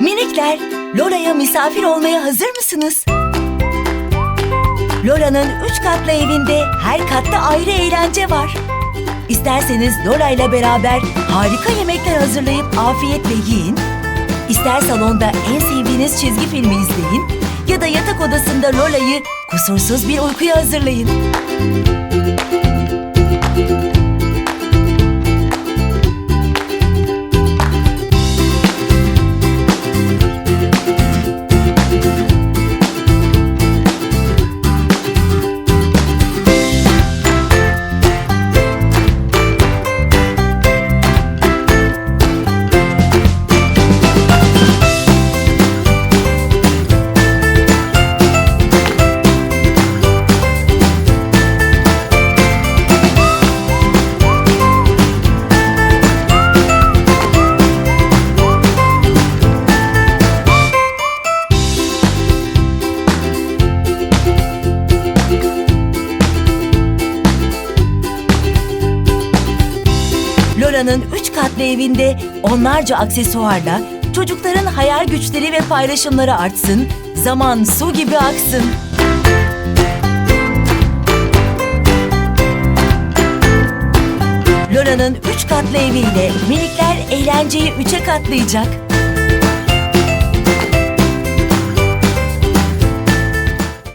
Minikler, Lora'ya misafir olmaya hazır mısınız? Lora'nın üç katlı evinde her katta ayrı eğlence var. İsterseniz Lora ile beraber harika yemekler hazırlayıp afiyetle yiyin. İster salonda en sevdiğiniz çizgi filmi izleyin ya da yatak odasında Lola'yı kusursuz bir uykuya hazırlayın. Lora'nın üç katlı evinde onlarca aksesuarla çocukların hayal güçleri ve paylaşımları artsın, zaman su gibi aksın. Lora'nın üç katlı eviyle minikler eğlenceyi üçe katlayacak.